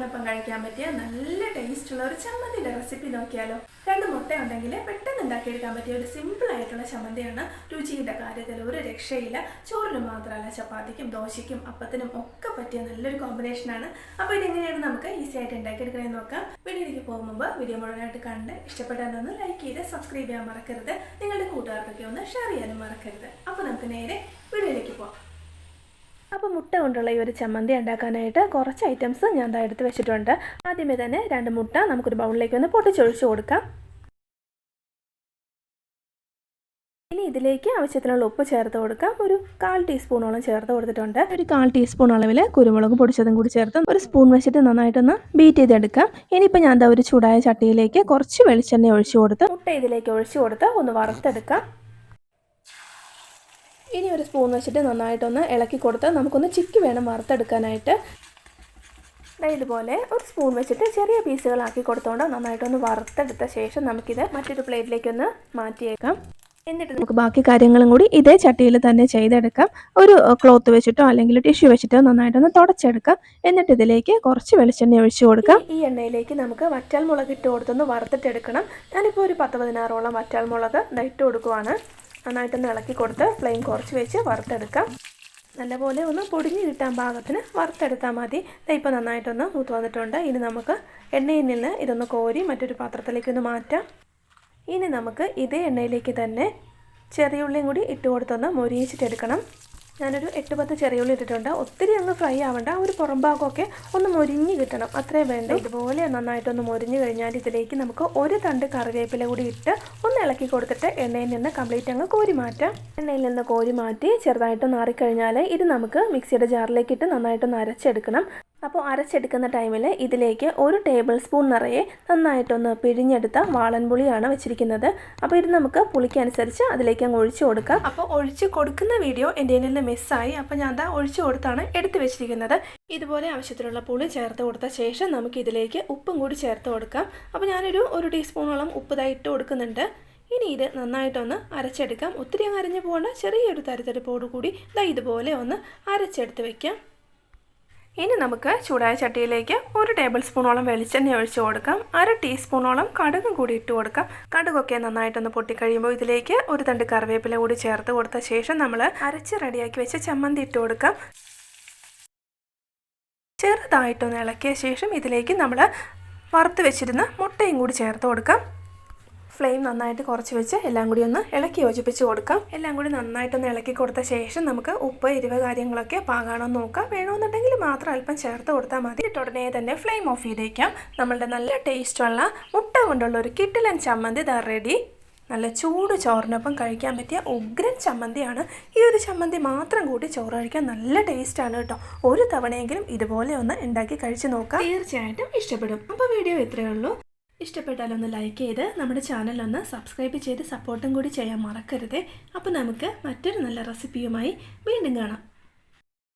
കഴിക്കാൻ പറ്റിയ നല്ല ടേസ്റ്റ് ഉള്ള ഒരു ചമ്മന്തിയുടെ റെസിപ്പി നോക്കിയാലോ. രണ്ട് മുട്ട ഉണ്ടെങ്കിൽ പെട്ടെന്ന് ഉണ്ടാക്കിയെടുക്കാൻ പറ്റിയ ഒരു സിമ്പിൾ ആയിട്ടുള്ള ചമ്മന്തിയാണ് രുചിയുടെ കാര്യത്തിൽ ഒരു രക്ഷയില്ല. ചോറിന് മാത്രമല്ല ചപ്പാത്തിക്കും ദോശയ്ക്കും അപ്പത്തിനും ഒക്കെ പറ്റിയ നല്ലൊരു കോമ്പിനേഷൻ ആണ്. അപ്പോൾ ഇതെങ്ങനെയാണ് നമുക്ക് ഈസി ആയിട്ട് ഉണ്ടാക്കിയെടുക്കണമെന്ന് നോക്കാം. വീഡിയോയിലേക്ക് പോകും മുമ്പ് വീഡിയോ മുഴുവനായിട്ട് കണ്ട് ഇഷ്ടപ്പെട്ടാലൊന്ന് ലൈക്ക് ചെയ്ത് സബ്സ്ക്രൈബ് ചെയ്യാൻ മറക്കരുത്. നിങ്ങളുടെ കൂട്ടുകാർക്കൊക്കെ ഒന്ന് ഷെയർ ചെയ്യാനും മറക്കരുത്. അപ്പോൾ നമുക്ക് നേരെ വീഡിയോയിലേക്ക് പോകാം അപ്പോൾ മുട്ട കൊണ്ടുള്ള ഈ ഒരു ചമ്മന്തി ഉണ്ടാക്കാനായിട്ട് കുറച്ച് ഐറ്റംസ് ഞാൻ ഇതാ എടുത്ത് വെച്ചിട്ടുണ്ട്. ആദ്യമേ തന്നെ രണ്ട് മുട്ട നമുക്കൊരു ബൗളിലേക്ക് ഒന്ന് പൊട്ടിച്ചൊഴിച്ച് കൊടുക്കാം. ഇനി ഇതിലേക്ക് ആവശ്യത്തിനുള്ള ഉപ്പ് ചേർത്ത് കൊടുക്കാം. ഒരു കാൽ ടീസ്പൂണോളം ചേർത്ത് കൊടുത്തിട്ടുണ്ട്. ഒരു കാൽ ടീസ്പൂൺ അളവിൽ കുരുമുളക് പൊടിച്ചതും കൂടി ചേർത്ത് ഒരു സ്പൂൺ വെച്ചിട്ട് നന്നായിട്ടൊന്ന് ബീറ്റ് ചെയ്തെടുക്കാം. ഇനിയിപ്പോൾ ഞാൻ ഒരു ചൂടായ ചട്ടിയിലേക്ക് കുറച്ച് വെളിച്ചെണ്ണ ഒഴിച്ചു കൊടുത്ത് മുട്ട ഇതിലേക്ക് ഒഴിച്ചു കൊടുത്ത് ഒന്ന് വറുത്തെടുക്കാം. ഇനി ഒരു സ്പൂൺ വെച്ചിട്ട് നന്നായിട്ടൊന്ന് ഇളക്കി കൊടുത്ത് നമുക്കൊന്ന് ചിക്കി വേണം വറുത്തെടുക്കാനായിട്ട്. ഇതുപോലെ ഒരു സ്പൂൺ വെച്ചിട്ട് ചെറിയ പീസുകളാക്കി കൊടുത്തുകൊണ്ട് നന്നായിട്ടൊന്ന് വറുത്തെടുത്ത ശേഷം നമുക്കിത് മറ്റൊരു പ്ലേറ്റിലേക്കൊന്ന് മാറ്റിയേക്കാം. എന്നിട്ട് നമുക്ക് ബാക്കി കാര്യങ്ങളും കൂടി ഇതേ ചട്ടിയിൽ തന്നെ ചെയ്തെടുക്കാം. ഒരു ക്ലോത്ത് വെച്ചിട്ടോ അല്ലെങ്കിൽ ടിഷ്യൂ വെച്ചിട്ടോ നന്നായിട്ടൊന്ന് തുടച്ചെടുക്കാം. എന്നിട്ട് ഇതിലേക്ക് കുറച്ച് വെളിച്ചെണ്ണ ഒഴിച്ചു കൊടുക്കാം. ഈ എണ്ണയിലേക്ക് നമുക്ക് വറ്റാൽ മുളക് ഇട്ട് കൊടുത്തൊന്ന് വറുത്തിട്ടെടുക്കണം. ഞാനിപ്പോൾ ഒരു പത്ത് പതിനാറോളം വറ്റാൽ മുളക് ഇട്ട് കൊടുക്കുവാണ്. നന്നായിട്ടൊന്ന് ഇളക്കി കൊടുത്ത് ഫ്ലെയിം കുറച്ച് വെച്ച് വറുത്തെടുക്കാം. നല്ലപോലെ ഒന്ന് പൊടിഞ്ഞ് കിട്ടാൻ പാകത്തിന് വറുത്തെടുത്താൽ മതി. ഇപ്പോൾ നന്നായിട്ടൊന്ന് മൂത്ത് വന്നിട്ടുണ്ട്. ഇനി നമുക്ക് എണ്ണയിൽ നിന്ന് ഇതൊന്ന് കോരി മറ്റൊരു പാത്രത്തിലേക്ക് ഒന്ന് മാറ്റാം. ഇനി നമുക്ക് ഇതേ എണ്ണയിലേക്ക് തന്നെ ചെറിയ ഉള്ളിയും കൂടി ഇട്ട് കൊടുത്തൊന്ന് മൊരിയിച്ചിട്ടെടുക്കണം. ഞാനൊരു എട്ട് പത്ത് ചെറിയ ഉള്ളി ഇട്ടിട്ടുണ്ട്. ഒത്തിരി അങ്ങ് ഫ്രൈ ആവണ്ട. ഒരു പുറം ഭാഗമൊക്കെ ഒന്ന് മൊരിഞ്ഞ് കിട്ടണം. അത്രയും വേണ്ട. ഇതുപോലെ നന്നായിട്ടൊന്ന് മൊരിഞ്ഞ് കഴിഞ്ഞാൽ ഇതിലേക്ക് നമുക്ക് ഒരു തണ്ട് കറിവേപ്പില കൂടി ഇട്ട് ഒന്ന് ഇളക്കി കൊടുത്തിട്ട് എണ്ണയിൽ നിന്ന് കംപ്ലീറ്റ് അങ്ങ് കോരി മാറ്റാം. എണ്ണയിൽ നിന്ന് കോരി മാറ്റി ചെറുതായിട്ടൊന്ന് ആറിക്കഴിഞ്ഞാൽ ഇത് നമുക്ക് മിക്സിയുടെ ജാറിലേക്ക് ഇട്ട് നന്നായിട്ടൊന്ന് അരച്ചെടുക്കണം. അപ്പോൾ അരച്ചെടുക്കുന്ന ടൈമിൽ ഇതിലേക്ക് ഒരു ടേബിൾ സ്പൂൺ നിറയെ നന്നായിട്ടൊന്ന് പിഴിഞ്ഞെടുത്ത വാളൻപുളിയാണ് വെച്ചിരിക്കുന്നത്. അപ്പോൾ ഇത് നമുക്ക് പുളിക്കനുസരിച്ച് അതിലേക്ക് അങ്ങ് ഒഴിച്ചു കൊടുക്കാം. അപ്പോൾ ഒഴിച്ച് കൊടുക്കുന്ന വീഡിയോ എന്റെ നിന്ന് മിസ്സായി അപ്പോൾ ഞാൻ അതാ ഒഴിച്ചു കൊടുത്താണ് എടുത്തു വെച്ചിരിക്കുന്നത്. ഇതുപോലെ ആവശ്യത്തിനുള്ള പുളി ചേർത്ത് കൊടുത്ത ശേഷം നമുക്ക് ഇതിലേക്ക് ഉപ്പും കൂടി ചേർത്ത് കൊടുക്കാം. അപ്പോൾ ഞാനൊരു ഒരു ടീസ്പൂണോളം ഉപ്പ് ഇട്ട് കൊടുക്കുന്നുണ്ട്. ഇനി ഇത് നന്നായിട്ടൊന്ന് അരച്ചെടുക്കാം. ഒത്തിരി അങ്ങ് അരഞ്ഞു പോകേണ്ട. ചെറിയൊരു തരിതരിപ്പോടു കൂടി ഇതാ ഇതുപോലെ ഒന്ന് അരച്ചെടുത്ത് വെക്കാം. ഇനി നമുക്ക് ചൂടായ ചട്ടിയിലേക്ക് ഒരു ടേബിൾ സ്പൂണോളം വെളിച്ചെണ്ണ ഒഴിച്ചു കൊടുക്കാം. അര ടീസ്പൂണോളം കടുകും കൂടി ഇട്ട് കൊടുക്കാം. കടുകൊക്കെ നന്നായിട്ടൊന്ന് പൊട്ടിക്കഴിയുമ്പോൾ ഇതിലേക്ക് ഒരു തണ്ട് കറിവേപ്പില കൂടി ചേർത്ത് കൊടുത്ത ശേഷം നമ്മൾ അരച്ച് റെഡിയാക്കി വെച്ച് ചമ്മന്തി ഇട്ട് കൊടുക്കാം. ചെറുതായിട്ടൊന്ന് ഇളക്കിയ ശേഷം ഇതിലേക്ക് നമ്മൾ വറുത്ത് വെച്ചിരുന്ന മുട്ടയും കൂടി ചേർത്ത് കൊടുക്കാം. ഫ്ലെയിം നന്നായിട്ട് കുറച്ച് വെച്ച് എല്ലാം കൂടി ഒന്ന് ഇളക്കി യോജിപ്പിച്ച് കൊടുക്കാം. എല്ലാം കൂടി നന്നായിട്ടൊന്ന് ഇളക്കി കൊടുത്ത ശേഷം നമുക്ക് ഉപ്പ് എരിവ് കാര്യങ്ങളൊക്കെ പാകാണോ നോക്കാം. വേണമെന്നുണ്ടെങ്കിൽ മാത്രം അല്പം ചേർത്ത് കൊടുത്താൽ മതി. ഉടനെ തന്നെ ഫ്ലെയിം ഓഫ് ചെയ്തേക്കാം. നമ്മളുടെ നല്ല ടേസ്റ്റുള്ള മുട്ട കൊണ്ടുള്ള ഒരു കിട്ടിലൻ ചമ്മന്തി ഇതാ റെഡി നല്ല ചൂട് ചോറിനൊപ്പം കഴിക്കാൻ പറ്റിയ ഉഗ്രൻ ചമ്മന്തിയാണ്. ഈ ഒരു ചമ്മന്തി മാത്രം കൂട്ടി ചോറ് കഴിക്കാൻ നല്ല ടേസ്റ്റാണ് കേട്ടോ. ഒരു തവണയെങ്കിലും ഇതുപോലെ ഒന്ന് ഉണ്ടാക്കി കഴിച്ച് നോക്കാം. തീർച്ചയായിട്ടും ഇഷ്ടപ്പെടും. അപ്പോൾ വീഡിയോ ഇത്രയേ ഉള്ളൂ. ഇഷ്ടപ്പെട്ടാൽ ഒന്ന് ലൈക്ക് ചെയ്ത് നമ്മുടെ ചാനലൊന്ന് സബ്സ്ക്രൈബ് ചെയ്ത് സപ്പോർട്ടും കൂടി ചെയ്യാൻ മറക്കരുതേ. അപ്പോൾ നമുക്ക് മറ്റൊരു നല്ല റെസിപ്പിയുമായി വീണ്ടും കാണാം.